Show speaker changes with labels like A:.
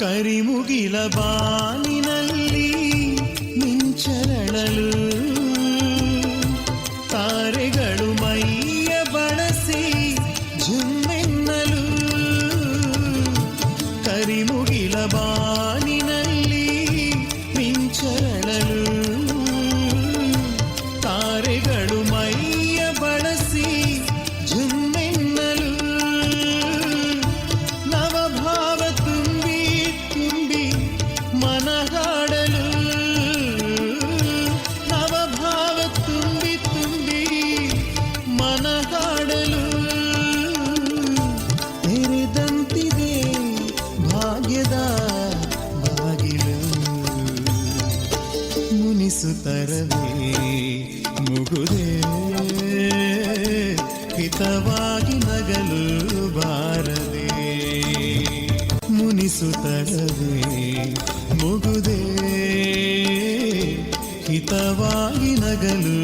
A: ಕರಿಮುಗಿಲ ಬಾನಿನಲ್ಲಿ ಮಿಂಚರಳಲು ತಾರೆಗಳು ಮೈಯ ಬಳಸಿ ಜುಮ್ಮೆನ್ನಲು ಕರಿಮುಗಿಲ ಬಾನಿನಲ್ಲಿ ಮಿಂಚರಳಲು ತಾರೆಗಳು ಮನಗಾಡಲು ತೆರೆದಂತಿದೆ ಭಾಗ್ಯದ ಬಾಗಿಲು. ಮುನಿಸುತ್ತರವೇ ಮುಗುದೇ. ಹಿತವಾಗಿ ನಗಲು ಬಾರದೆ. ಮುನಿಸುತ್ತರವೇ ಮುಗುದೇ. ಹಿತವಾಗಿ ನಗಲು